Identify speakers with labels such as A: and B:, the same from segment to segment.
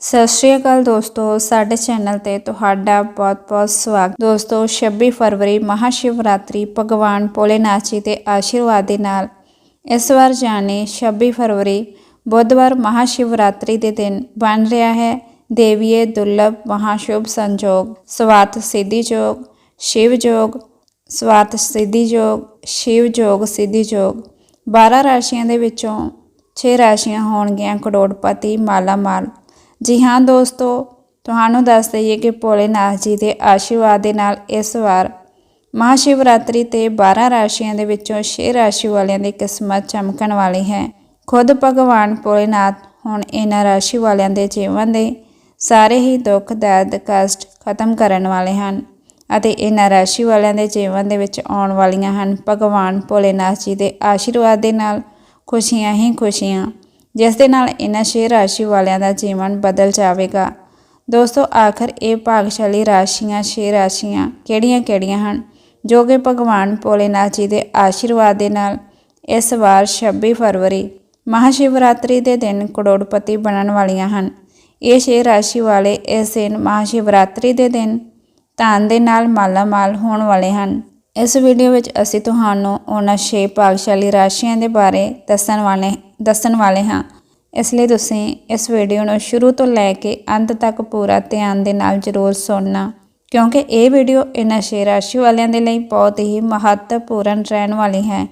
A: ਸਤਿ ਸ਼੍ਰੀ ਅਕਾਲ ਦੋਸਤੋ, ਸਾਡੇ ਚੈਨਲ ਤੇ ਤੁਹਾਡਾ ਬਹੁਤ-ਬਹੁਤ ਸਵਾਗਤ। ਦੋਸਤੋ 26 ਫਰਵਰੀ ਮਹਾਸ਼ਿਵਰਾਤਰੀ, ਭਗਵਾਨ ਭੋਲੇਨਾਥ ਜੀ ਦੇ ਆਸ਼ੀਰਵਾਦ ਦੇ ਨਾਲ ਇਸ ਵਾਰ ਜਾਣੇ 26 ਫਰਵਰੀ ਬੁੱਧਵਾਰ ਮਹਾਸ਼ਿਵਰਾਤਰੀ ਦੇ ਦਿਨ ਬਣ ਰਿਹਾ ਹੈ। ਦੇਵੀਏ ਦੁਰਲਭ ਮਹਾਸ਼ੁਭ ਸੰਜੋਗ, ਸਵਾਤ ਸਿੱਧੀ ਜੋਗ, ਸ਼ਿਵ ਜੋਗ, ਸਵਾਤ ਸਿੱਧੀ ਜੋਗ, ਸ਼ਿਵ ਜੋਗ, ਸਿੱਧੀ ਜੋਗ। 12 ਰਾਸ਼ੀਆਂ ਦੇ ਵਿੱਚੋਂ 6 ਰਾਸ਼ੀਆਂ ਹੋਣਗੀਆਂ ਕਰੋੜਪਤੀ ਮਾਲਾ ਮਾਲ ਜੀ ਹਾਂ ਦੋਸਤੋ, ਤੁਹਾਨੂੰ ਦੱਸ ਦਈਏ ਕਿ ਭੋਲੇਨਾਥ ਜੀ ਦੇ ਆਸ਼ੀਰਵਾਦ ਦੇ ਨਾਲ ਇਸ ਵਾਰ ਮਹਾਸ਼ਿਵਰਾਤਰੀ ਤੇ 12 ਰਾਸ਼ੀਆਂ ਦੇ ਵਿੱਚੋਂ 6 ਰਾਸ਼ੀ ਵਾਲਿਆਂ ਦੀ ਕਿਸਮਤ ਚਮਕਣ ਵਾਲੀ ਹੈ। ਖੁਦ ਭਗਵਾਨ ਭੋਲੇਨਾਥ ਹੁਣ ਇਹਨਾਂ ਰਾਸ਼ੀ ਵਾਲਿਆਂ ਦੇ ਜੀਵਨ ਦੇ ਸਾਰੇ ਹੀ ਦੁੱਖ, ਦਰਦ, ਕਸ਼ਟ ਖਤਮ ਕਰਨ ਵਾਲੇ ਹਨ ਅਤੇ ਇਹਨਾਂ ਰਾਸ਼ੀ ਵਾਲਿਆਂ ਦੇ ਜੀਵਨ ਦੇ ਵਿੱਚ ਆਉਣ ਵਾਲੀਆਂ ਹਨ। ਭਗਵਾਨ ਭੋਲੇਨਾਥ ਜੀ ਦੇ ਆਸ਼ੀਰਵਾਦ ਦੇ ਨਾਲ ਖੁਸ਼ੀਆਂ ਹੀ ਖੁਸ਼ੀਆਂ ਜਿਸ ਦੇ ਨਾਲ ਇਹਨਾਂ ਛੇ ਰਾਸ਼ੀ ਵਾਲਿਆਂ ਦਾ ਜੀਵਨ ਬਦਲ ਜਾਵੇਗਾ। ਦੋਸਤੋ, ਆਖਰ ਇਹ ਭਾਗਸ਼ਾਲੀ ਰਾਸ਼ੀਆਂ ਛੇ ਰਾਸ਼ੀਆਂ ਕਿਹੜੀਆਂ-ਕਿਹੜੀਆਂ ਹਨ? ਜੋ ਕਿ ਭਗਵਾਨ ਭੋਲੇਨਾਥ ਜੀ ਦੇ ਆਸ਼ੀਰਵਾਦ ਦੇ ਨਾਲ ਇਸ ਵਾਰ 26 ਫਰਵਰੀ ਮਹਾਸ਼ਿਵਰਾਤਰੀ ਦੇ ਦਿਨ ਕਰੋੜਪਤੀ ਬਣਨ ਵਾਲੀਆਂ ਹਨ। ਇਹ ਛੇ ਰਾਸ਼ੀ ਵਾਲੇ ਇਸ ਦਿਨ ਮਹਾਸ਼ਿਵਰਾਤਰੀ ਦੇ ਦਿਨ ਧਨ ਦੇ ਨਾਲ ਮਾਲਾਮਾਲ ਹੋਣ ਵਾਲੇ ਹਨ। ਇਸ ਵੀਡੀਓ ਵਿੱਚ ਅਸੀਂ ਤੁਹਾਨੂੰ ਉਹਨਾਂ ਛੇ ਭਾਗਸ਼ਾਲੀ ਰਾਸ਼ੀਆਂ ਦੇ ਬਾਰੇ ਦੱਸਣ ਵਾਲੇ ਦੱਸਣ ਵਾਲੇ ਹਾਂ। ਇਸ ਲਈ ਤੁਸੀਂ ਇਸ ਵੀਡੀਓ ਨੂੰ ਸ਼ੁਰੂ ਤੋਂ ਲੈ ਕੇ ਅੰਤ ਤੱਕ ਪੂਰਾ ਧਿਆਨ ਦੇ ਨਾਲ ਜ਼ਰੂਰ ਸੁਣਨਾ, ਕਿਉਂਕਿ ਇਹ ਵੀਡੀਓ ਇਹਨਾਂ ਛੇ ਰਾਸ਼ੀ ਵਾਲਿਆਂ ਦੇ ਲਈ ਬਹੁਤ ਹੀ ਮਹੱਤਵਪੂਰਨ ਰਹਿਣ ਵਾਲੀ ਹੈ।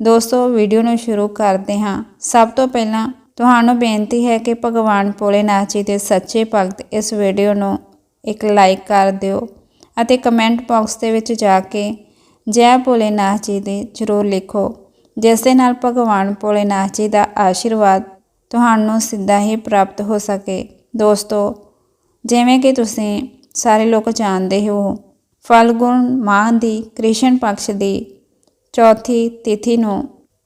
A: ਦੋਸਤੋ ਵੀਡੀਓ ਨੂੰ ਸ਼ੁਰੂ ਕਰਦੇ ਹਾਂ। ਸਭ ਤੋਂ ਪਹਿਲਾਂ ਤੁਹਾਨੂੰ ਬੇਨਤੀ ਹੈ ਕਿ ਭਗਵਾਨ ਭੋਲੇਨਾਥ ਜੀ ਦੇ ਸੱਚੇ ਭਗਤ ਇਸ ਵੀਡੀਓ ਨੂੰ ਇੱਕ ਲਾਈਕ ਕਰ ਦਿਓ ਅਤੇ ਕਮੈਂਟ ਬਾਕਸ ਦੇ ਵਿੱਚ ਜਾ ਕੇ ਜੈ ਭੋਲੇਨਾਥ ਜੀ ਦੇ ਜ਼ਰੂਰ ਲਿਖੋ, ਜਿਸ ਦੇ ਨਾਲ ਭਗਵਾਨ ਭੋਲੇਨਾਥ ਜੀ ਦਾ ਆਸ਼ੀਰਵਾਦ ਤੁਹਾਨੂੰ ਸਿੱਧਾ ਹੀ ਪ੍ਰਾਪਤ ਹੋ ਸਕੇ। ਦੋਸਤੋ, ਜਿਵੇਂ ਕਿ ਤੁਸੀਂ ਸਾਰੇ ਲੋਕ ਜਾਣਦੇ ਹੋ, ਫਲਗੁਣ ਮਾਹ ਦੀ ਕ੍ਰਿਸ਼ਨ ਪਕਸ਼ ਦੀ ਚੌਥੀ ਤਿਥੀ ਨੂੰ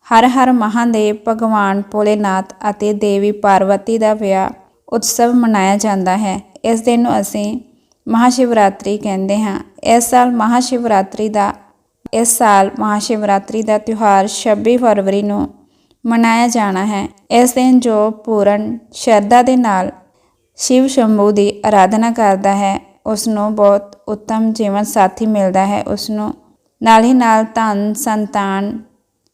A: ਹਰ ਹਰ ਮਹਾਦੇਵ ਭਗਵਾਨ ਭੋਲੇਨਾਥ ਅਤੇ ਦੇਵੀ ਪਾਰਵਤੀ ਦਾ ਵਿਆਹ ਉਤਸਵ ਮਨਾਇਆ ਜਾਂਦਾ ਹੈ। ਇਸ ਦਿਨ ਨੂੰ ਅਸੀਂ ਮਹਾਸ਼ਿਵਰਾਤਰੀ ਕਹਿੰਦੇ ਹਾਂ। ਇਸ ਸਾਲ ਮਹਾਸ਼ਿਵਰਾਤਰੀ ਦਾ, ਇਸ ਸਾਲ ਮਹਾਸ਼ਿਵਰਾਤਰੀ ਦਾ ਤਿਉਹਾਰ 26 ਫਰਵਰੀ ਨੂੰ ਮਨਾਇਆ ਜਾਣਾ ਹੈ। ਇਸ ਦਿਨ ਜੋ ਪੂਰਨ ਸ਼ਰਧਾ ਦੇ ਨਾਲ ਸ਼ਿਵ ਸ਼ੰਭੂ ਦੀ ਆਰਾਧਨਾ ਕਰਦਾ ਹੈ ਉਸ ਨੂੰ ਬਹੁਤ ਉੱਤਮ ਜੀਵਨ ਸਾਥੀ ਮਿਲਦਾ ਹੈ। ਉਸ ਨੂੰ ਨਾਲ ਹੀ ਨਾਲ ਧਨ, ਸੰਤਾਨ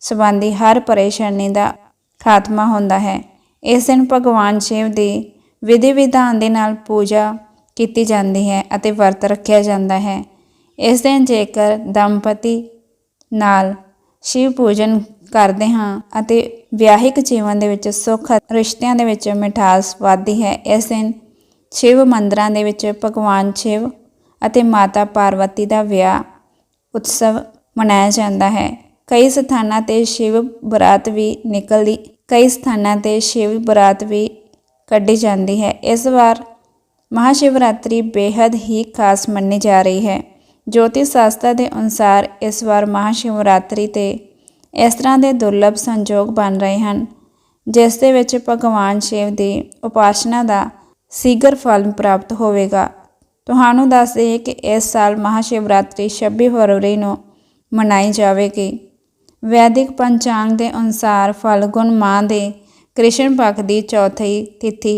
A: ਸੰਬੰਧੀ ਹਰ ਪਰੇਸ਼ਾਨੀ ਦਾ ਖਾਤਮਾ ਹੁੰਦਾ ਹੈ। ਇਸ ਦਿਨ ਭਗਵਾਨ ਸ਼ਿਵ ਦੀ ਵਿਧੀ ਵਿਧਾਨ ਦੇ ਨਾਲ ਪੂਜਾ ਕੀਤੀ ਜਾਂਦੀ ਹੈ ਅਤੇ ਵਰਤ ਰੱਖਿਆ ਜਾਂਦਾ ਹੈ। ਇਸ ਦਿਨ ਜੇਕਰ ਦੰਪਤੀ ਨਾਲ ਸ਼ਿਵ ਪੂਜਨ ਕਰਦੇ ਹਾਂ ਅਤੇ ਵਿਆਹਿਕ ਜੀਵਨ ਦੇ ਵਿੱਚ ਸੁੱਖ ਰਿਸ਼ਤਿਆਂ ਦੇ ਵਿੱਚ ਮਿਠਾਸ ਵੱਧਦੀ ਹੈ। ਇਸ ਦਿਨ ਸ਼ਿਵ ਮੰਦਰਾਂ ਦੇ ਵਿੱਚ ਭਗਵਾਨ ਸ਼ਿਵ ਅਤੇ ਮਾਤਾ ਪਾਰਵਤੀ ਦਾ ਵਿਆਹ ਉਤਸਵ ਮਨਾਇਆ ਜਾਂਦਾ ਹੈ। ਕਈ ਸਥਾਨਾਂ ਤੇ ਸ਼ਿਵ ਬਰਾਤ ਵੀ ਨਿਕਲਦੀ, ਕਈ ਸਥਾਨਾਂ ਤੇ ਸ਼ਿਵ ਬਰਾਤ ਵੀ ਕੱਢੀ ਜਾਂਦੀ ਹੈ। ਇਸ ਵਾਰ ਮਹਾਸ਼ਿਵਰਾਤਰੀ ਬੇहद ਹੀ ਖਾਸ ਮੰਨੀ ਜਾ ਰਹੀ ਹੈ। ਜੋਤਿਸ਼ ਸ਼ਾਸਤਰ ਦੇ ਅਨੁਸਾਰ ਇਸ ਵਾਰ ਮਹਾਸ਼ਿਵਰਾਤਰੀ ਤੇ ਇਸ ਤਰ੍ਹਾਂ ਦੇ ਦੁਰਲਭ ਸੰਜੋਗ ਬਣ ਰਹੇ ਹਨ, ਜਿਸ ਦੇ ਵਿੱਚ ਭਗਵਾਨ ਸ਼ਿਵ ਦੀ ਉਪਾਸਨਾ ਦਾ ਸੀਗਰ ਫਲ ਪ੍ਰਾਪਤ ਹੋਵੇਗਾ। ਤੁਹਾਨੂੰ ਦੱਸ ਦਈਏ ਕਿ ਇਸ ਸਾਲ ਮਹਾਸ਼ਿਵਰਾਤਰੀ 26 ਫਰਵਰੀ ਨੂੰ ਮਨਾਈ ਜਾਵੇਗੀ। ਵੈਦਿਕ ਪੰਚਾਂਗ ਦੇ ਅਨੁਸਾਰ ਫਲਗੁਣ ਮਾਹ ਦੇ ਕ੍ਰਿਸ਼ਨ ਪੱਖ ਦੀ ਚੌਥੀ ਤਿਥੀ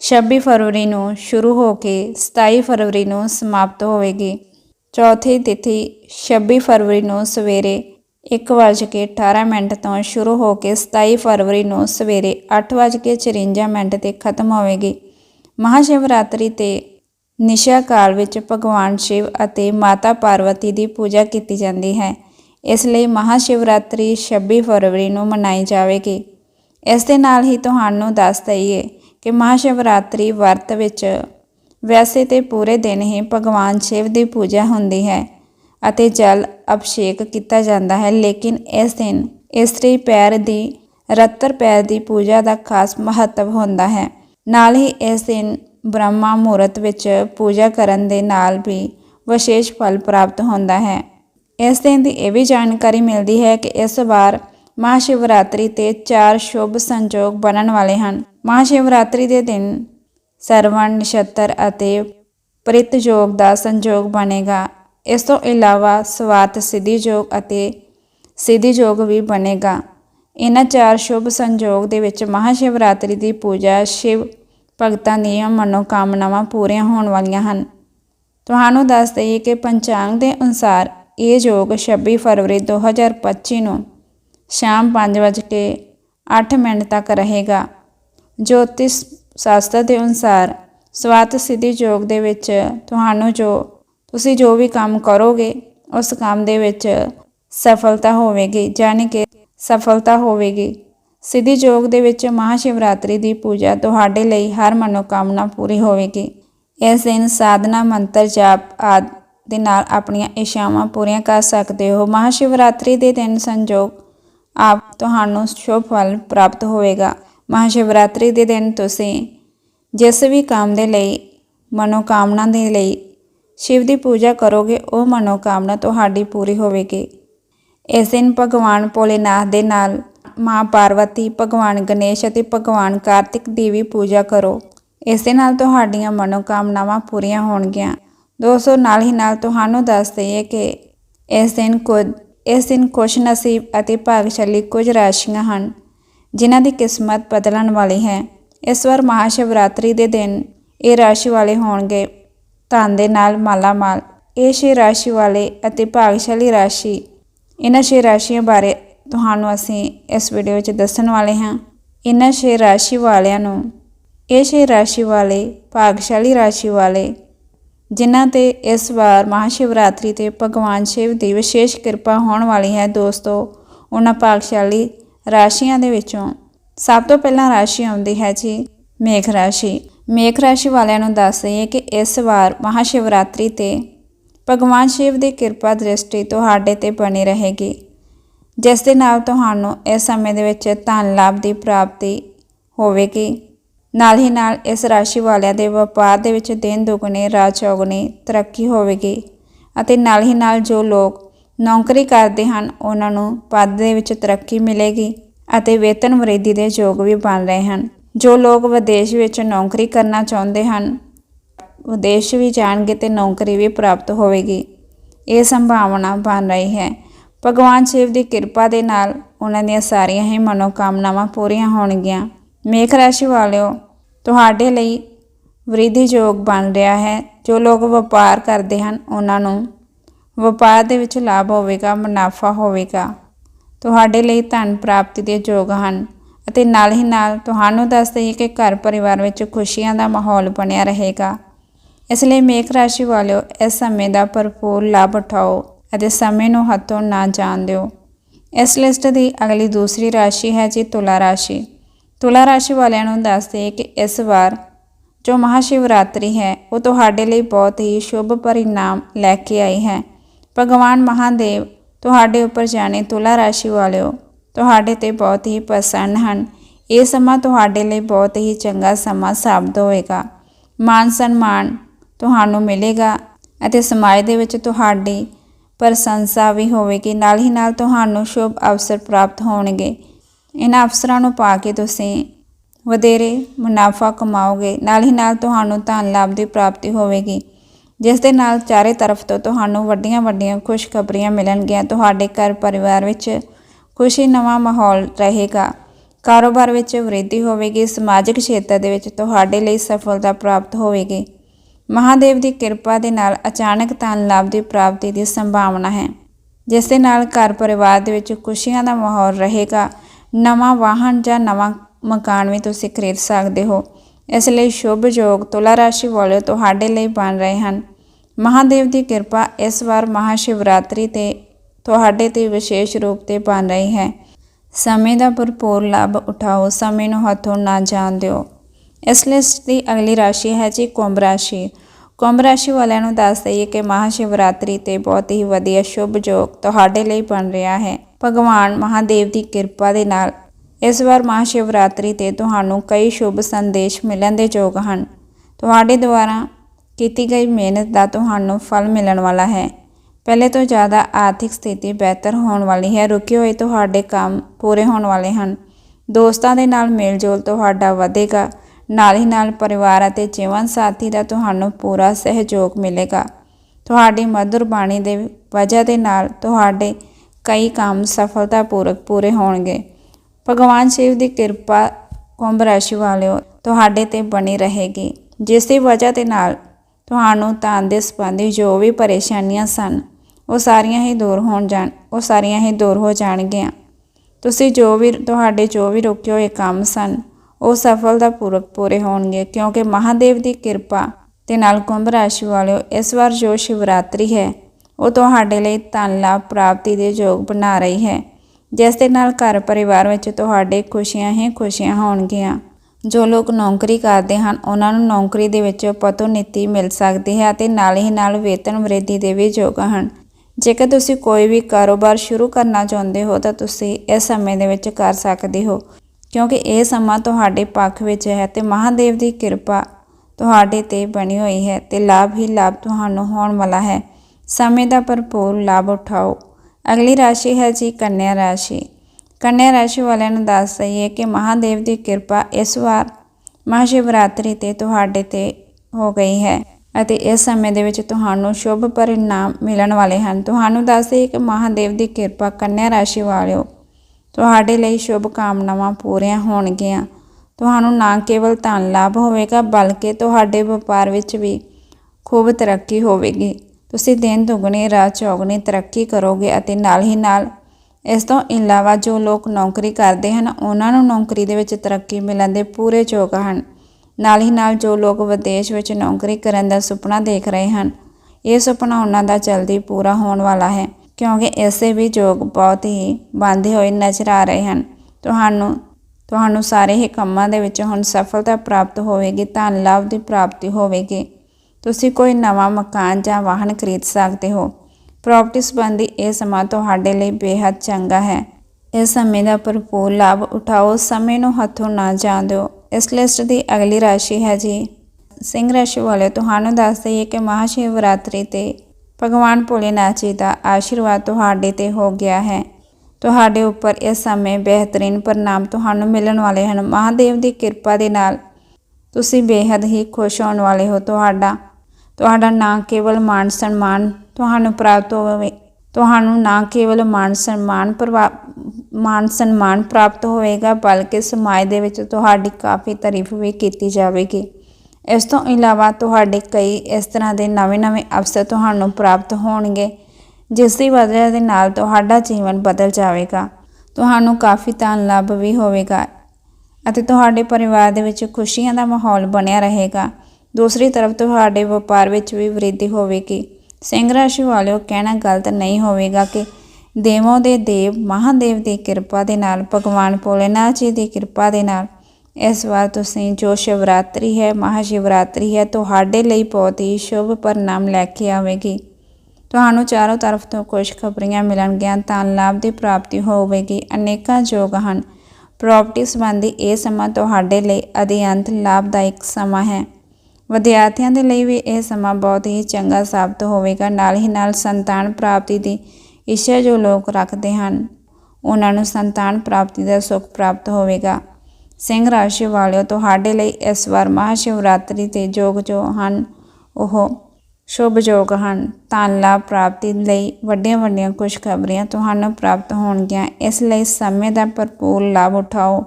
A: 26 ਫਰਵਰੀ ਨੂੰ ਸ਼ੁਰੂ ਹੋ ਕੇ 27 ਫਰਵਰੀ ਨੂੰ ਸਮਾਪਤ ਹੋਵੇਗੀ। ਚੌਥੀ ਤਿਥੀ 26 ਫਰਵਰੀ ਨੂੰ ਸਵੇਰੇ 1:18 ਮਿੰਟ ਤੋਂ ਸ਼ੁਰੂ ਹੋ ਕੇ 27 ਫਰਵਰੀ ਨੂੰ ਸਵੇਰੇ 8:54 ਮਿੰਟ ਤੇ ਖਤਮ ਹੋਵੇਗੀ। ਮਹਾਸ਼ਿਵਰਾਤਰੀ ਤੇ ਨਿਸ਼ਾ ਕਾਲ ਵਿੱਚ ਭਗਵਾਨ ਸ਼ਿਵ ਅਤੇ ਮਾਤਾ ਪਾਰਵਤੀ ਦੀ ਪੂਜਾ ਕੀਤੀ ਜਾਂਦੀ ਹੈ। ਇਸ ਲਈ ਮਹਾਸ਼ਿਵਰਾਤਰੀ 26 ਫਰਵਰੀ ਨੂੰ ਮਨਾਈ ਜਾਵੇਗੀ। ਇਸ ਦੇ ਨਾਲ ਹੀ ਤੁਹਾਨੂੰ ਦੱਸ ਦਈਏ ਕਿ ਮਹਾਸ਼ਿਵਰਾਤਰੀ ਵਰਤ ਵਿੱਚ ਵੈਸੇ ਤੇ ਪੂਰੇ ਦਿਨ ਹੀ ਭਗਵਾਨ ਸ਼ਿਵ ਦੀ ਪੂਜਾ ਹੁੰਦੀ ਹੈ। ਅਤੇ ਜਲ ਅਭਿਸ਼ੇਕ ਕੀਤਾ ਜਾਂਦਾ ਹੈ। ਲੇਕਿਨ ਇਸ ਦਿਨ ਇਸਤਰੀ ਪੈਰ ਦੀ, ਰੱਤਰ ਪੈਰ ਦੀ ਪੂਜਾ ਦਾ ਖਾਸ ਮਹੱਤਵ ਹੁੰਦਾ ਹੈ। ਨਾਲ ਹੀ ਇਸ ਦਿਨ ਬ੍ਰਹਮਾ ਮਹੂਰਤ ਵਿੱਚ ਪੂਜਾ ਕਰਨ ਦੇ ਨਾਲ ਵੀ ਵਿਸ਼ੇਸ਼ ਫਲ ਪ੍ਰਾਪਤ ਹੁੰਦਾ ਹੈ। ਇਸ ਦਿਨ ਦੀ ਇਹ ਵੀ ਜਾਣਕਾਰੀ ਮਿਲਦੀ ਹੈ ਕਿ ਇਸ ਵਾਰ ਮਹਾਸ਼ਿਵਰਾਤਰੀ ਤੇ ਚਾਰ ਸ਼ੁਭ ਸੰਜੋਗ ਬਣਨ ਵਾਲੇ ਹਨ। ਮਹਾਸ਼ਿਵਰਾਤਰੀ ਦੇ ਦਿਨ ਸਰਵਣ, ਨਛੱਤਰ ਅਤੇ ਪ੍ਰਿਤ ਯੋਗ ਦਾ ਸੰਜੋਗ ਬਣੇਗਾ। ਇਸ ਤੋਂ ਇਲਾਵਾ ਸਵਾਤ ਸਿੱਧੀ ਯੋਗ ਅਤੇ ਸਿੱਧੀ ਯੋਗ ਵੀ ਬਣੇਗਾ। ਇਹਨਾਂ ਚਾਰ ਸ਼ੁਭ ਸੰਜੋਗ ਦੇ ਵਿੱਚ ਮਹਾਸ਼ਿਵਰਾਤਰੀ ਦੀ ਪੂਜਾ, ਸ਼ਿਵ ਭਗਤਾਂ ਦੀਆਂ ਮਨੋਕਾਮਨਾਵਾਂ ਪੂਰੀਆਂ ਹੋਣ ਵਾਲੀਆਂ ਹਨ। ਤੁਹਾਨੂੰ ਦੱਸ ਦਈਏ ਕਿ ਪੰਚਾਂਗ ਦੇ ਅਨੁਸਾਰ ਇਹ ਯੋਗ 26 ਫਰਵਰੀ 2025 ਨੂੰ ਸ਼ਾਮ 5:08 ਮਿੰਟ ਤੱਕ ਰਹੇਗਾ। ਜੋਤਿਸ਼ ਸ਼ਾਸਤਰ ਦੇ ਅਨੁਸਾਰ ਸਵਾਤ ਸਿੱਧੀ ਯੋਗ ਦੇ ਵਿੱਚ ਤੁਹਾਨੂੰ ਜੋ ਤੁਸੀਂ ਜੋ ਵੀ ਕੰਮ ਕਰੋਗੇ, ਉਸ ਕੰਮ ਦੇ ਵਿੱਚ ਸਫਲਤਾ ਹੋਵੇਗੀ ਯਾਨੀ ਕਿ ਸਫਲਤਾ ਹੋਵੇਗੀ। ਸਿੱਧੀ ਯੋਗ ਦੇ ਵਿੱਚ ਮਹਾਸ਼ਿਵਰਾਤਰੀ ਦੀ ਪੂਜਾ ਤੁਹਾਡੇ ਲਈ ਹਰ ਮਨੋਕਾਮਨਾ ਪੂਰੀ ਹੋਵੇਗੀ। ਇਸ ਦਿਨ ਸਾਧਨਾ, ਮੰਤਰ, ਜਾਪ ਆਦਿ ਦੇ ਨਾਲ ਆਪਣੀਆਂ ਇਸ਼ਾਵਾਂ ਪੂਰੀਆਂ ਕਰ ਸਕਦੇ ਹੋ। ਮਹਾਸ਼ਿਵਰਾਤਰੀ ਦੇ ਦਿਨ ਸੰਜੋਗ ਆਪ ਤੁਹਾਨੂੰ ਸ਼ੁਭ ਫਲ ਪ੍ਰਾਪਤ ਹੋਵੇਗਾ। ਮਹਾਸ਼ਿਵਰਾਤਰੀ ਦੇ ਦਿਨ ਤੁਸੀਂ ਜਿਸ ਵੀ ਕੰਮ ਦੇ ਲਈ, ਮਨੋਕਾਮਨਾ ਦੇ ਲਈ ਸ਼ਿਵ ਦੀ ਪੂਜਾ ਕਰੋਗੇ, ਉਹ ਮਨੋਕਾਮਨਾ ਤੁਹਾਡੀ ਪੂਰੀ ਹੋਵੇਗੀ। ਇਸ ਦਿਨ ਭਗਵਾਨ ਭੋਲੇਨਾਥ ਦੇ ਨਾਲ ਮਾਂ ਪਾਰਵਤੀ, ਭਗਵਾਨ ਗਣੇਸ਼ ਅਤੇ ਭਗਵਾਨ ਕਾਰਤਿਕ ਦੀ ਵੀ ਪੂਜਾ ਕਰੋ। ਇਸ ਦੇ ਨਾਲ ਤੁਹਾਡੀਆਂ ਮਨੋਕਾਮਨਾਵਾਂ ਪੂਰੀਆਂ ਹੋਣਗੀਆਂ। ਦੋਸਤੋ, ਨਾਲ ਹੀ ਨਾਲ ਤੁਹਾਨੂੰ ਦੱਸ ਦਈਏ ਕਿ ਇਸ ਦਿਨ ਕੁਝ ਇਸ ਦਿਨ ਖੁਸ਼ ਨਸੀਬ ਅਤੇ ਭਾਗਸ਼ਾਲੀ ਕੁਝ ਰਾਸ਼ੀਆਂ ਹਨ, ਜਿਨ੍ਹਾਂ ਦੀ ਕਿਸਮਤ ਬਦਲਣ ਵਾਲੀ ਹੈ। ਇਸ ਵਾਰ ਮਹਾਸ਼ਿਵਰਾਤਰੀ ਦੇ ਦਿਨ ਇਹ ਰਾਸ਼ੀ ਵਾਲੇ ਹੋਣਗੇ। ਧਨ ਦੇ ਨਾਲ ਮਾਲਾ ਮਾਲ, ਇਹ ਛੇ ਰਾਸ਼ੀ ਵਾਲੇ ਅਤੇ ਭਾਗਸ਼ਾਲੀ ਰਾਸ਼ੀ। ਇਹਨਾਂ ਛੇ ਰਾਸ਼ੀਆਂ ਬਾਰੇ ਤੁਹਾਨੂੰ ਅਸੀਂ ਇਸ ਵੀਡੀਓ ਵਿੱਚ ਦੱਸਣ ਵਾਲੇ ਹਾਂ। ਇਹਨਾਂ ਛੇ ਰਾਸ਼ੀ ਵਾਲਿਆਂ ਨੂੰ, ਇਹ ਛੇ ਰਾਸ਼ੀ ਵਾਲੇ, ਭਾਗਸ਼ਾਲੀ ਰਾਸ਼ੀ ਵਾਲੇ, ਜਿਨ੍ਹਾਂ ਤੇ ਇਸ ਵਾਰ ਮਹਾਸ਼ਿਵਰਾਤਰੀ ਤੇ ਭਗਵਾਨ ਸ਼ਿਵ ਦੀ ਵਿਸ਼ੇਸ਼ ਕਿਰਪਾ ਹੋਣ ਵਾਲੀ ਹੈ ਦੋਸਤੋ, ਉਹਨਾਂ ਭਾਗਸ਼ਾਲੀ ਰਾਸ਼ੀਆਂ ਦੇ ਵਿੱਚੋਂ ਸਭ ਤੋਂ ਪਹਿਲਾਂ ਰਾਸ਼ੀ ਆਉਂਦੀ ਹੈ ਜੀ ਮੇਖ ਰਾਸ਼ੀ। ਮੇਖ ਰਾਸ਼ੀ ਵਾਲਿਆਂ ਨੂੰ ਦੱਸ ਦਈਏ ਕਿ ਇਸ ਵਾਰ ਮਹਾਸ਼ਿਵਰਾਤਰੀ ਤੇ ਭਗਵਾਨ ਸ਼ਿਵ ਦੀ ਕਿਰਪਾ ਦ੍ਰਿਸ਼ਟੀ ਤੁਹਾਡੇ ਤੇ ਬਣੀ ਰਹੇਗੀ, ਜਿਸ ਦੇ ਨਾਲ ਤੁਹਾਨੂੰ ਇਸ ਸਮੇਂ ਦੇ ਵਿੱਚ ਧਨ ਲਾਭ ਦੀ ਪ੍ਰਾਪਤੀ ਹੋਵੇਗੀ। ਨਾਲ ਹੀ ਨਾਲ ਇਸ ਰਾਸ਼ੀ ਵਾਲਿਆਂ ਦੇ ਵਪਾਰ ਦੇ ਵਿੱਚ ਦਿਨ ਦੁਗਣੇ, ਰਾਤ ਚੌਗੁਣੀ ਤਰੱਕੀ ਹੋਵੇਗੀ ਅਤੇ ਨਾਲ ਹੀ ਨਾਲ ਜੋ ਲੋਕ ਨੌਕਰੀ ਕਰਦੇ ਹਨ, ਉਹਨਾਂ ਨੂੰ ਪਦ ਦੇ ਵਿੱਚ ਤਰੱਕੀ ਮਿਲੇਗੀ ਅਤੇ ਵੇਤਨ ਵ੍ਰਿੱਧੀ ਦੇ ਯੋਗ ਵੀ ਬਣ ਰਹੇ ਹਨ। ਜੋ ਲੋਕ ਵਿਦੇਸ਼ ਵਿੱਚ ਨੌਕਰੀ ਕਰਨਾ ਚਾਹੁੰਦੇ ਹਨ, ਵਿਦੇਸ਼ ਵੀ ਜਾਣਗੇ ਤੇ ਨੌਕਰੀ ਵੀ ਪ੍ਰਾਪਤ ਹੋਵੇਗੀ। ਇਹ ਸੰਭਾਵਨਾ ਬਣ ਰਹੀ ਹੈ। ਭਗਵਾਨ ਸ਼ਿਵ ਦੀ ਕਿਰਪਾ ਦੇ ਨਾਲ ਉਹਨਾਂ ਦੀਆਂ ਸਾਰੀਆਂ ਹੀ ਮਨੋਕਾਮਨਾਵਾਂ ਪੂਰੀਆਂ ਹੋਣਗੀਆਂ। ਮੇਖ ਰਾਸ਼ੀ ਵਾਲਿਓ, ਤੁਹਾਡੇ ਲਈ ਵ੍ਰਿਧੀ ਯੋਗ ਬਣ ਰਿਹਾ ਹੈ। ਜੋ ਲੋਕ ਵਪਾਰ ਕਰਦੇ ਹਨ, ਉਹਨਾਂ ਨੂੰ ਵਪਾਰ ਦੇ ਵਿੱਚ ਲਾਭ ਹੋਵੇਗਾ, ਮੁਨਾਫਾ ਹੋਵੇਗਾ। ਤੁਹਾਡੇ ਲਈ ਧਨ ਪ੍ਰਾਪਤੀ ਦੇ ਯੋਗ ਹਨ। ਅਤੇ ਨਾਲ ਹੀ ਨਾਲ ਤੁਹਾਨੂੰ ਦੱਸ ਦਈਏ ਕਿ ਘਰ ਪਰਿਵਾਰ ਵਿੱਚ ਖੁਸ਼ੀਆਂ ਦਾ ਮਾਹੌਲ ਬਣਿਆ ਰਹੇਗਾ। ਇਸ ਲਈ ਮੇਖ ਰਾਸ਼ੀ ਵਾਲਿਓ, ਇਸ ਸਮੇਂ ਦਾ ਭਰਪੂਰ ਲਾਭ ਉਠਾਓ ਅਤੇ ਸਮੇਂ ਨੂੰ ਹੱਥੋਂ ਨਾ ਜਾਣ ਦਿਓ। ਇਸ ਲਿਸਟ ਦੀ ਅਗਲੀ ਦੂਸਰੀ ਰਾਸ਼ੀ ਹੈ ਜੀ ਤੁਲਾ ਰਾਸ਼ੀ। ਤੁਲਾ ਰਾਸ਼ੀ ਵਾਲਿਆਂ ਨੂੰ ਦੱਸ ਦੱਸਦੇ ਕਿ ਇਸ ਵਾਰ ਜੋ ਮਹਾਸ਼ਿਵਰਾਤਰੀ ਹੈ, ਉਹ ਤੁਹਾਡੇ ਲਈ ਬਹੁਤ ਹੀ ਸ਼ੁਭ ਪਰਿਣਾਮ ਲੈ ਕੇ ਆਈ ਹੈ। ਭਗਵਾਨ ਮਹਾਦੇਵ, ਤੁਹਾਡੇ ਉੱਪਰ ਜਾਣੇ ਤੁਲਾ ਰਾਸ਼ੀ ਵਾਲਿਓ ਤੁਹਾਡੇ ਤੇ ਬਹੁਤ ਹੀ ਪ੍ਰਸੰਨ ਹਨ। ਇਹ ਸਮਾਂ ਤੁਹਾਡੇ ਲਈ ਬਹੁਤ ਹੀ ਚੰਗਾ ਸਮਾਂ ਸਾਬਤ ਹੋਏਗਾ ਮਾਨ ਸਨਮਾਨ ਤੁਹਾਨੂੰ ਮਿਲੇਗਾ ਅਤੇ ਸਮਾਜ ਦੇ ਵਿੱਚ ਤੁਹਾਡੀ ਪ੍ਰਸ਼ੰਸਾ ਵੀ ਹੋਵੇਗੀ। ਨਾਲ ਹੀ ਨਾਲ ਤੁਹਾਨੂੰ ਸ਼ੁਭ ਅਵਸਰ ਪ੍ਰਾਪਤ ਹੋਣਗੇ। ਇਹਨਾਂ ਅਵਸਰਾਂ ਨੂੰ ਪਾ ਕੇ ਤੁਸੀਂ ਵਧੇਰੇ ਮੁਨਾਫਾ ਕਮਾਓਗੇ। ਨਾਲ ਹੀ ਨਾਲ ਤੁਹਾਨੂੰ ਧਨ ਲਾਭ ਦੀ ਪ੍ਰਾਪਤੀ ਹੋਵੇਗੀ। ਜਿਸ ਦੇ ਨਾਲ ਚਾਰੇ ਤਰਫ ਤੋਂ ਤੁਹਾਨੂੰ ਵੱਡੀਆਂ ਵੱਡੀਆਂ ਖੁਸ਼ਖਬਰੀਆਂ ਮਿਲਣਗੀਆਂ। ਤੁਹਾਡੇ ਘਰ ਪਰਿਵਾਰ ਵਿੱਚ ਖੁਸ਼ੀ ਨਵਾਂ ਮਾਹੌਲ ਰਹੇਗਾ। ਕਾਰੋਬਾਰ ਵਿੱਚ ਵ੍ਰਿੱਧੀ ਹੋਵੇਗੀ, ਸਮਾਜਿਕ ਖੇਤਰ ਦੇ ਵਿੱਚ ਤੁਹਾਡੇ ਲਈ ਸਫਲਤਾ ਪ੍ਰਾਪਤ ਹੋਵੇਗੀ। ਮਹਾਦੇਵ ਦੀ ਕਿਰਪਾ ਦੇ ਨਾਲ ਅਚਾਨਕ ਧਨ ਲਾਭ ਦੀ ਪ੍ਰਾਪਤੀ ਦੀ ਸੰਭਾਵਨਾ ਹੈ, ਜਿਸ ਦੇ ਨਾਲ ਘਰ ਪਰਿਵਾਰ ਦੇ ਵਿੱਚ ਖੁਸ਼ੀਆਂ ਦਾ ਮਾਹੌਲ ਰਹੇਗਾ। ਨਵਾਂ ਵਾਹਨ ਜਾਂ ਨਵਾਂ ਮਕਾਨ ਵੀ ਤੁਸੀਂ ਖਰੀਦ ਸਕਦੇ ਹੋ। ਇਸ ਲਈ ਸ਼ੁਭ ਯੋਗ ਤੁਲਾ ਰਾਸ਼ੀ ਵਾਲੇ ਤੁਹਾਡੇ ਲਈ ਬਣ ਰਹੇ ਹਨ। ਮਹਾਦੇਵ ਦੀ ਕਿਰਪਾ ਇਸ ਵਾਰ ਮਹਾਸ਼ਿਵਰਾਤਰੀ ਤੇ ਤੁਹਾਡੇ ਤੇ ਵਿਸ਼ੇਸ਼ ਰੂਪ ਤੇ ਬਣ ਰਹੀ ਹੈ। ਸਮੇਂ ਦਾ ਭਰਪੂਰ ਲਾਭ ਉਠਾਓ, ਸਮੇਂ ਨੂੰ ਹੱਥੋਂ ਨਾ ਜਾਣ ਦਿਓ। ਇਸ ਲਿਸਟ ਦੀ ਅਗਲੀ ਰਾਸ਼ੀ ਹੈ ਜੀ ਕੁੰਭ ਰਾਸ਼ੀ। ਕੁੰਭ ਰਾਸ਼ੀ ਵਾਲਿਆਂ ਨੂੰ ਦੱਸ ਦਈਏ ਕਿ ਮਹਾਸ਼ਿਵਰਾਤਰੀ ਤੇ ਬਹੁਤ ਹੀ ਵਧੀਆ ਸ਼ੁਭ ਯੋਗ ਤੁਹਾਡੇ ਲਈ ਬਣ ਰਿਹਾ ਹੈ। ਭਗਵਾਨ ਮਹਾਦੇਵ ਦੀ ਕਿਰਪਾ ਦੇ ਨਾਲ ਇਸ ਵਾਰ ਮਹਾਸ਼ਿਵਰਾਤਰੀ ਤੇ ਤੁਹਾਨੂੰ ਕਈ ਸ਼ੁਭ ਸੰਦੇਸ਼ ਮਿਲਣ ਦੇ ਯੋਗ ਹਨ। ਤੁਹਾਡੇ ਦੁਆਰਾ ਕੀਤੀ ਗਈ ਮਿਹਨਤ ਦਾ ਤੁਹਾਨੂੰ ਫਲ ਮਿਲਣ ਵਾਲਾ ਹੈ। ਪਹਿਲੇ ਤੋਂ ਜ਼ਿਆਦਾ ਆਰਥਿਕ ਸਥਿਤੀ ਬਿਹਤਰ ਹੋਣ ਵਾਲੀ ਹੈ। ਰੁਕੇ ਹੋਏ ਤੁਹਾਡੇ ਕੰਮ ਪੂਰੇ ਹੋਣ ਵਾਲੇ ਹਨ। ਦੋਸਤਾਂ ਦੇ ਨਾਲ ਮੇਲਜੋਲ ਤੁਹਾਡਾ ਵਧੇਗਾ। ਨਾਲ ਹੀ ਨਾਲ ਪਰਿਵਾਰ ਅਤੇ ਜੀਵਨ ਸਾਥੀ ਦਾ ਤੁਹਾਨੂੰ ਪੂਰਾ ਸਹਿਯੋਗ ਮਿਲੇਗਾ। ਤੁਹਾਡੀ ਮధుਰ ਬਾਣੀ ਦੇ ਵਜ੍ਹਾ ਦੇ ਨਾਲ ਤੁਹਾਡੇ ਕਈ ਕੰਮ ਸਫਲਤਾਪੂਰਕ ਪੂਰੇ ਹੋਣਗੇ। ਭਗਵਾਨ ਸ਼ਿਵ ਦੀ ਕਿਰਪਾ ਕੁੰਭ ਰਾਸ਼ੀ ਵਾਲਿਓ, ਤੁਹਾਡੇ ਤੇ ਬਣੀ ਰਹੇਗੀ। ਜਿਸ ਦੀ ਵਜ੍ਹਾ ਦੇ ਨਾਲ ਤੁਹਾਨੂੰ ਧਨ ਦੇ ਸੰਬੰਧੀ ਜੋ ਵੀ ਪਰੇਸ਼ਾਨੀਆਂ ਸਨ ਉਹ ਸਾਰੀਆਂ ਹੀ ਦੂਰ ਹੋਣ ਜਾਣ, ਉਹ ਸਾਰੀਆਂ ਹੀ ਦੂਰ ਹੋ ਜਾਣਗੀਆਂ। ਤੁਸੀਂ ਜੋ ਵੀ, ਤੁਹਾਡੇ ਜੋ ਵੀ ਰੁਕੇ ਹੋਏ ਕੰਮ ਸਨ, ਉਹ ਸਫਲਤਾ ਸਫਲਤਾਪੂਰਵਕ ਪੂਰੇ ਹੋਣਗੇ, ਕਿਉਂਕਿ ਮਹਾਦੇਵ ਦੀ ਕਿਰਪਾ ਦੇ ਨਾਲ ਕੁੰਭ ਰਾਸ਼ੀ ਵਾਲਿਓ ਇਸ ਵਾਰ ਜੋ ਸ਼ਿਵਰਾਤਰੀ ਹੈ, ਉਹ ਤੁਹਾਡੇ ਲਈ ਧਨ ਲਾਭ ਪ੍ਰਾਪਤੀ ਦੇ ਯੋਗ ਬਣਾ ਰਹੀ ਹੈ, ਜਿਸ ਦੇ ਨਾਲ ਘਰ ਪਰਿਵਾਰ ਵਿੱਚ ਤੁਹਾਡੇ ਖੁਸ਼ੀਆਂ ਹੀ ਖੁਸ਼ੀਆਂ ਹੋਣਗੀਆਂ। ਜੋ ਲੋਕ ਨੌਕਰੀ ਕਰਦੇ ਹਨ, ਉਹਨਾਂ ਨੂੰ ਨੌਕਰੀ ਦੇ ਵਿੱਚ ਪਦੋਨਤੀ ਮਿਲ ਸਕਦੀ ਹੈ ਅਤੇ ਨਾਲ ਹੀ ਨਾਲ ਵੇਤਨ ਵ੍ਰਿੱਧੀ ਦੇ ਵੀ ਯੋਗ ਹਨ। ਜੇਕਰ ਤੁਸੀਂ ਕੋਈ ਵੀ ਕਾਰੋਬਾਰ ਸ਼ੁਰੂ ਕਰਨਾ ਚਾਹੁੰਦੇ ਹੋ, ਤਾਂ ਤੁਸੀਂ ਇਸ ਸਮੇਂ ਦੇ ਵਿੱਚ ਕਰ ਸਕਦੇ ਹੋ। ਕਿਉਂਕਿ ਇਹ ਸਮਾਂ ਤੁਹਾਡੇ ਪੱਖ ਵਿੱਚ ਹੈ ਤੇ ਮਹਾਦੇਵ ਦੀ ਕਿਰਪਾ ਤੁਹਾਡੇ ਤੇ ਬਣੀ ਹੋਈ ਹੈ ਤੇ ਲਾਭ ਹੀ ਲਾਭ ਤੁਹਾਨੂੰ ਹੋਣ ਵਾਲਾ ਹੈ। ਸਮੇਂ ਦਾ ਭਰਪੂਰ ਲਾਭ ਉਠਾਓ। ਅਗਲੀ ਰਾਸ਼ੀ ਹੈ ਜੀ ਕੰਨਿਆ ਰਾਸ਼ੀ। ਕੰਨਿਆ ਰਾਸ਼ੀ ਵਾਲਿਆਂ ਨੂੰ ਦੱਸ ਦਈਏ ਕਿ ਮਹਾਦੇਵ ਦੀ ਕਿਰਪਾ ਇਸ ਵਾਰ ਮਹਾਸ਼ਿਵਰਾਤਰੀ ਤੇ ਤੁਹਾਡੇ ਤੇ ਹੋ ਗਈ ਹੈ। ਅਤੇ ਇਸ ਸਮੇਂ ਦੇ ਵਿੱਚ ਤੁਹਾਨੂੰ ਸ਼ੁਭ ਪਰਿਣਾਮ ਮਿਲਣ ਵਾਲੇ ਹਨ। ਤੁਹਾਨੂੰ ਦੱਸਦੇ ਕਿ ਮਹਾਦੇਵ ਦੀ ਕਿਰਪਾ ਕੰਨਿਆ ਰਾਸ਼ੀ ਵਾਲਿਓ, ਤੁਹਾਡੇ ਲਈ ਸ਼ੁਭ ਕਾਮਨਾਵਾਂ ਪੂਰੀਆਂ ਹੋਣਗੀਆਂ। ਤੁਹਾਨੂੰ ਨਾ ਕੇਵਲ ਧਨ ਲਾਭ ਹੋਵੇਗਾ, ਬਲਕਿ ਤੁਹਾਡੇ ਵਪਾਰ ਵਿੱਚ ਵੀ ਖੂਬ ਤਰੱਕੀ ਹੋਵੇਗੀ। ਤੁਸੀਂ ਦਿਨ ਦੁਗਣੀ, ਰਾਤ ਚੌਗਣੀ ਤਰੱਕੀ ਕਰੋਗੇ ਅਤੇ ਨਾਲ ਹੀ ਨਾਲ ਇਸ ਤੋਂ ਇਲਾਵਾ ਜੋ ਲੋਕ ਨੌਕਰੀ ਕਰਦੇ ਹਨ, ਉਹਨਾਂ ਨੂੰ ਨੌਕਰੀ ਦੇ ਵਿੱਚ ਤਰੱਕੀ ਮਿਲਣ ਦੇ ਪੂਰੇ ਯੋਗ ਹਨ। ਨਾਲ ਹੀ ਨਾਲ ਜੋ ਲੋਕ ਵਿਦੇਸ਼ ਵਿੱਚ ਨੌਕਰੀ ਕਰਨ ਦਾ ਸੁਪਨਾ ਦੇਖ ਰਹੇ ਹਨ, ਇਹ ਸੁਪਨਾ ਉਹਨਾਂ ਦਾ ਜਲਦੀ ਪੂਰਾ ਹੋਣ ਵਾਲਾ ਹੈ, ਕਿਉਂਕਿ ਇਸੇ ਵੀ ਯੋਗ ਬਹੁਤ ਹੀ ਬੰਦੇ ਹੋਏ ਨਜ਼ਰ ਆ ਰਹੇ ਹਨ। ਤੁਹਾਨੂੰ ਤੁਹਾਨੂੰ ਸਾਰੇ ਹੀ ਕੰਮਾਂ ਦੇ ਵਿੱਚ ਹੁਣ ਸਫਲਤਾ ਪ੍ਰਾਪਤ ਹੋਵੇਗੀ, ਧਨ ਲਾਭ ਦੀ ਪ੍ਰਾਪਤੀ ਹੋਵੇਗੀ। ਤੁਸੀਂ ਕੋਈ ਨਵਾਂ ਮਕਾਨ ਜਾਂ ਵਾਹਨ ਖਰੀਦ ਸਕਦੇ ਹੋ। ਪ੍ਰਾਪਰਟੀ ਸੰਬੰਧੀ ਇਹ ਸਮਾਂ ਤੁਹਾਡੇ ਲਈ ਬੇहद ਚੰਗਾ ਹੈ। ਇਸ ਸਮੇਂ ਦਾ ਭਰਪੂਰ ਲਾਭ ਉਠਾਓ, ਸਮੇਂ ਨੂੰ ਹੱਥੋਂ ਨਾ ਜਾਣ ਦਿਓ। ਇਸ ਲਿਸਟ ਦੀ ਅਗਲੀ ਰਾਸ਼ੀ ਹੈ ਜੀ। ਸਿੰਘ ਰਾਸ਼ੀ ਵਾਲੇ, ਤੁਹਾਨੂੰ ਦੱਸ ਦਈਏ ਕਿ ਮਹਾਸ਼ਿਵਰਾਤਰੀ ਤੇ ਭਗਵਾਨ ਭੋਲੇਨਾਥ ਜੀ ਦਾ ਆਸ਼ੀਰਵਾਦ ਤੁਹਾਡੇ ਤੇ ਹੋ ਗਿਆ ਹੈ। ਤੁਹਾਡੇ ਉੱਪਰ ਇਸ ਸਮੇਂ ਬਿਹਤਰੀਨ ਪਰਿਣਾਮ ਤੁਹਾਨੂੰ ਮਿਲਣ ਵਾਲੇ ਹਨ। ਮਹਾਦੇਵ ਦੀ ਕਿਰਪਾ ਦੇ ਨਾਲ ਤੁਸੀਂ ਬੇहद ਹੀ ਖੁਸ਼ ਹੋਣ ਵਾਲੇ ਹੋ। ਤੁਹਾਡਾ ਤੁਹਾਡਾ ਨਾ ਕੇਵਲ ਮਾਨ ਸਨਮਾਨ ਤੁਹਾਨੂੰ ਪ੍ਰਾਪਤ ਹੋਵੇ ਤੁਹਾਨੂੰ ਨਾ ਕੇਵਲ ਮਾਨ ਸਨਮਾਨ ਪ੍ਰਵਾ ਮਾਨ ਸਨਮਾਨ ਪ੍ਰਾਪਤ ਹੋਵੇਗਾ, ਬਲਕਿ ਸਮਾਜ ਦੇ ਵਿੱਚ ਤੁਹਾਡੀ ਕਾਫੀ ਤਾਰੀਫ ਵੀ ਕੀਤੀ ਜਾਵੇਗੀ। ਇਸ ਤੋਂ ਇਲਾਵਾ ਤੁਹਾਡੇ ਕਈ ਇਸ ਤਰ੍ਹਾਂ ਦੇ ਨਵੇਂ-ਨਵੇਂ ਅਵਸਰ ਤੁਹਾਨੂੰ ਪ੍ਰਾਪਤ ਹੋਣਗੇ, ਜਿਸ ਦੀ ਵਜ੍ਹਾ ਦੇ ਨਾਲ ਤੁਹਾਡਾ ਜੀਵਨ ਬਦਲ ਜਾਵੇਗਾ। ਤੁਹਾਨੂੰ ਕਾਫੀ ਧਨ ਲਾਭ ਵੀ ਹੋਵੇਗਾ ਅਤੇ ਤੁਹਾਡੇ ਪਰਿਵਾਰ ਦੇ ਵਿੱਚ ਖੁਸ਼ੀਆਂ ਦਾ ਮਾਹੌਲ ਬਣਿਆ ਰਹੇਗਾ। ਦੂਸਰੀ ਤਰਫ ਤੁਹਾਡੇ ਵਪਾਰ ਵਿੱਚ ਵੀ ਵ੍ਰਿੱਧੀ ਹੋਵੇਗੀ। ਸਿੰਘ ਰਾਸ਼ੀ ਵਾਲਿਓ ਕਹਿਣਾ ਗਲਤ ਨਹੀਂ ਹੋਵੇਗਾ ਕਿ ਦੇਵੋਂ ਦੇ ਦੇਵ, ਮਹਾਦੇਵ ਦੀ ਕਿਰਪਾ ਦੇ ਨਾਲ, ਭਗਵਾਨ ਭੋਲੇਨਾਥ ਜੀ ਦੀ ਕਿਰਪਾ ਦੇ ਨਾਲ। ਇਸ ਵਾਰ ਤੁਸੀਂ ਜੋ ਸ਼ਿਵਰਾਤਰੀ ਹੈ, ਮਹਾਸ਼ਿਵਰਾਤਰੀ ਹੈ, ਤੁਹਾਡੇ ਲਈ ਬਹੁਤ ਹੀ ਸ਼ੁਭ ਪਰਿਣਾਮ ਲੈ ਕੇ ਆਵੇਗੀ। ਤੁਹਾਨੂੰ ਚਾਰੋਂ ਤਰਫ ਤੋਂ ਖੁਸ਼ਖਬਰੀਆਂ ਮਿਲਣਗੀਆਂ ਤਾਂ ਲਾਭ ਦੀ ਪ੍ਰਾਪਤੀ ਹੋਵੇਗੀ, ਅਨੇਕਾਂ ਯੋਗ ਹਨ। ਪ੍ਰਾਪਰਟੀ ਸੰਬੰਧੀ ਇਹ ਸਮਾਂ ਤੁਹਾਡੇ ਲਈ ਅਧਿਅੰਤ ਲਾਭਦਾਇਕ ਸਮਾਂ ਹੈ। ਵਿਦਿਆਰਥੀਆਂ ਦੇ ਲਈ ਵੀ ਇਹ ਸਮਾਂ ਬਹੁਤ ਹੀ ਚੰਗਾ ਸਾਬਤ ਹੋਵੇਗਾ। ਨਾਲ ਹੀ ਨਾਲ ਸੰਤਾਨ ਪ੍ਰਾਪਤੀ ਦੀ ਇੱਛਾ ਜੋ ਲੋਕ ਰੱਖਦੇ ਹਨ, ਉਹਨਾਂ ਨੂੰ ਸੰਤਾਨ ਪ੍ਰਾਪਤੀ ਦਾ ਸੁੱਖ ਪ੍ਰਾਪਤ ਹੋਵੇਗਾ। ਸਿੰਘ ਰਾਸ਼ੀ ਵਾਲਿਓ, ਤੁਹਾਡੇ ਲਈ ਇਸ ਵਾਰ ਮਹਾਸ਼ਿਵਰਾਤਰੀ ਤੇ ਯੋਗ ਜੋ ਹਨ, ਉਹ ਸ਼ੁਭ ਯੋਗ ਹਨ। ਧਨ ਲਾਭ ਪ੍ਰਾਪਤੀ ਲਈ ਵੱਡੀਆਂ ਵੱਡੀਆਂ ਖੁਸ਼ਖਬਰੀਆਂ ਤੁਹਾਨੂੰ ਪ੍ਰਾਪਤ ਹੋਣਗੀਆਂ। ਇਸ ਲਈ ਸਮੇਂ ਦਾ ਭਰਪੂਰ ਲਾਭ ਉਠਾਓ।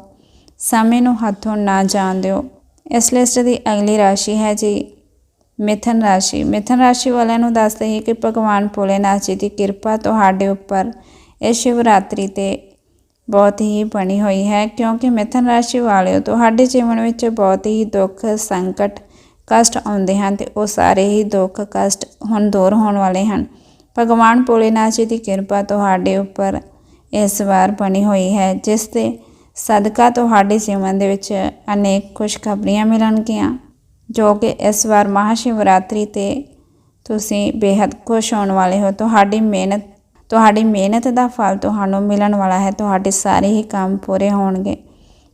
A: ਸਮੇਂ ਨੂੰ ਹੱਥੋਂ ਨਾ ਜਾਣ ਦਿਓ। ਇਸ ਲਿਸਟ ਦੀ ਅਗਲੀ ਰਾਸ਼ੀ ਹੈ ਜੀ ਮਿਥਨ ਰਾਸ਼ੀ। ਮਿਥਨ ਰਾਸ਼ੀ ਵਾਲਿਆਂ ਨੂੰ ਦੱਸਦੇ ਹਾਂ ਕਿ ਭਗਵਾਨ ਭੋਲੇਨਾਥ ਜੀ ਦੀ ਕਿਰਪਾ ਤੁਹਾਡੇ ਉੱਪਰ ਇਸ ਸ਼ਿਵਰਾਤਰੀ ਤੇ ਬਹੁਤ ਹੀ ਬਣੀ ਹੋਈ ਹੈ ਕਿਉਂਕਿ ਮਿਥਨ ਰਾਸ਼ੀ ਵਾਲਿਓ ਤੁਹਾਡੇ ਜੀਵਨ ਵਿੱਚ ਬਹੁਤ ਹੀ ਦੁੱਖ, ਸੰਕਟ, ਕਸ਼ਟ ਆਉਂਦੇ ਹਨ ਤੇ ਉਹ ਸਾਰੇ ਹੀ ਦੁੱਖ, ਕਸ਼ਟ ਹੁਣ ਦੂਰ ਹੋਣ ਵਾਲੇ ਹਨ। ਭਗਵਾਨ ਭੋਲੇਨਾਥ ਜੀ ਦੀ ਕਿਰਪਾ ਤੁਹਾਡੇ ਉੱਪਰ ਇਸ ਵਾਰ ਬਣੀ ਹੋਈ ਹੈ ਜਿਸ 'ਤੇ ਸਦਕਾ ਤੁਹਾਡੇ ਜੀਵਨ ਦੇ ਵਿੱਚ ਅਨੇਕ ਖੁਸ਼ਖਬਰੀਆਂ ਮਿਲਣਗੀਆਂ, ਜੋ ਕਿ ਇਸ ਵਾਰ ਮਹਾਸ਼ਿਵਰਾਤਰੀ ਤੇ ਤੁਸੀਂ ਬੇहद ਖੁਸ਼ ਹੋਣ ਵਾਲੇ ਹੋ। ਤੁਹਾਡੀ ਮਿਹਨਤ ਤੁਹਾਡੀ ਮਿਹਨਤ ਦਾ ਫਲ ਤੁਹਾਨੂੰ ਮਿਲਣ ਵਾਲਾ ਹੈ। ਤੁਹਾਡੇ ਸਾਰੇ ਹੀ ਕੰਮ ਪੂਰੇ ਹੋਣਗੇ।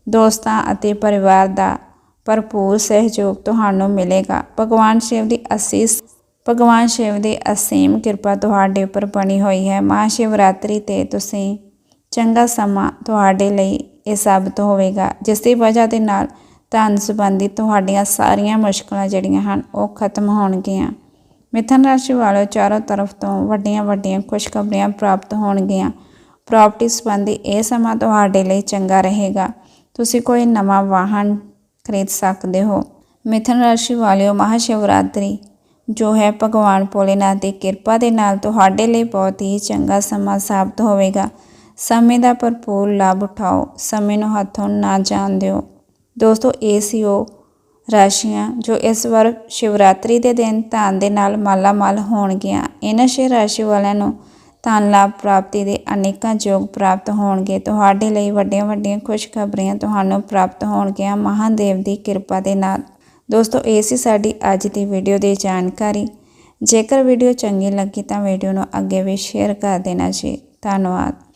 A: ਦੋਸਤਾਂ ਅਤੇ ਪਰਿਵਾਰ ਦਾ ਭਰਪੂਰ ਸਹਿਯੋਗ ਤੁਹਾਨੂੰ ਮਿਲੇਗਾ। ਭਗਵਾਨ ਸ਼ਿਵ ਦੀ ਅਸੀਸ, ਭਗਵਾਨ ਸ਼ਿਵ ਦੀ ਅਸੀਮ ਕਿਰਪਾ ਤੁਹਾਡੇ ਉੱਪਰ ਬਣੀ ਹੋਈ ਹੈ। ਮਹਾਸ਼ਿਵਰਾਤਰੀ ਤੇ ਤੁਸੀਂ ਚੰਗਾ ਸਮਾਂ ਤੁਹਾਡੇ ਲਈ ਇਹ ਸਾਬਤ ਹੋਵੇਗਾ। ਜਿਸ ਦੀ ਵਜ੍ਹਾ ਦੇ ਨਾਲ ਧਨ ਸੰਬੰਧੀ ਤੁਹਾਡੀਆਂ ਸਾਰੀਆਂ ਮੁਸ਼ਕਲਾਂ ਜਿਹੜੀਆਂ ਹਨ, ਉਹ ਖਤਮ ਹੋਣਗੀਆਂ। ਮਿਥਨ ਰਾਸ਼ੀ ਵਾਲਿਓ ਚਾਰੋਂ ਤਰਫ ਤੋਂ ਵੱਡੀਆਂ ਵੱਡੀਆਂ ਖੁਸ਼ਖਬਰੀਆਂ ਪ੍ਰਾਪਤ ਹੋਣਗੀਆਂ। ਪ੍ਰਾਪਰਟੀ ਸੰਬੰਧੀ ਇਹ ਸਮਾਂ ਤੁਹਾਡੇ ਲਈ ਚੰਗਾ ਰਹੇਗਾ। ਤੁਸੀਂ ਕੋਈ ਨਵਾਂ ਵਾਹਨ ਖਰੀਦ ਸਕਦੇ ਹੋ। ਮਿਥਨ ਰਾਸ਼ੀ ਵਾਲਿਓ ਮਹਾਸ਼ਿਵਰਾਤਰੀ, ਜੋ ਹੈ ਭਗਵਾਨ ਭੋਲੇਨਾਥ ਦੀ ਕਿਰਪਾ ਦੇ ਨਾਲ ਤੁਹਾਡੇ ਲਈ ਬਹੁਤ ਹੀ ਚੰਗਾ ਸਮਾਂ ਸਾਬਤ ਹੋਵੇਗਾ। ਸਮੇਂ ਦਾ ਭਰਪੂਰ ਲਾਭ ਉਠਾਓ, ਸਮੇਂ ਨੂੰ ਹੱਥੋਂ ਨਾ ਜਾਣ ਦਿਓ। ਦੋਸਤੋ, ਇਹ ਸੀ ਉਹ ਰਾਸ਼ੀਆਂ ਜੋ ਇਸ ਵਾਰ ਸ਼ਿਵਰਾਤਰੀ ਦੇ ਦਿਨ ਧਨ ਦੇ ਨਾਲ ਮਾਲਾ ਮਾਲ ਹੋਣਗੀਆਂ। ਇਹਨਾਂ ਸ਼ੇ ਰਾਸ਼ੀ ਵਾਲਿਆਂ ਨੂੰ ਧਨ ਲਾਭ ਪ੍ਰਾਪਤੀ ਦੇ ਅਨੇਕਾਂ ਯੋਗ ਪ੍ਰਾਪਤ ਹੋਣਗੇ। ਤੁਹਾਡੇ ਲਈ ਵੱਡੀਆਂ ਵੱਡੀਆਂ ਖੁਸ਼ਖਬਰੀਆਂ ਤੁਹਾਨੂੰ ਪ੍ਰਾਪਤ ਹੋਣਗੀਆਂ। ਮਹਾਦੇਵ ਦੀ ਕਿਰਪਾ ਦੇ ਨਾਲ। ਦੋਸਤੋ, ਇਹ ਸੀ ਸਾਡੀ ਅੱਜ ਦੀ ਵੀਡੀਓ ਦੀ ਜਾਣਕਾਰੀ। ਜੇਕਰ ਵੀਡੀਓ ਚੰਗੀ ਲੱਗੀ ਤਾਂ ਵੀਡੀਓ ਨੂੰ ਅੱਗੇ ਵੀ ਸ਼ੇਅਰ ਕਰ ਦੇਣਾ ਜੀ। ਧੰਨਵਾਦ।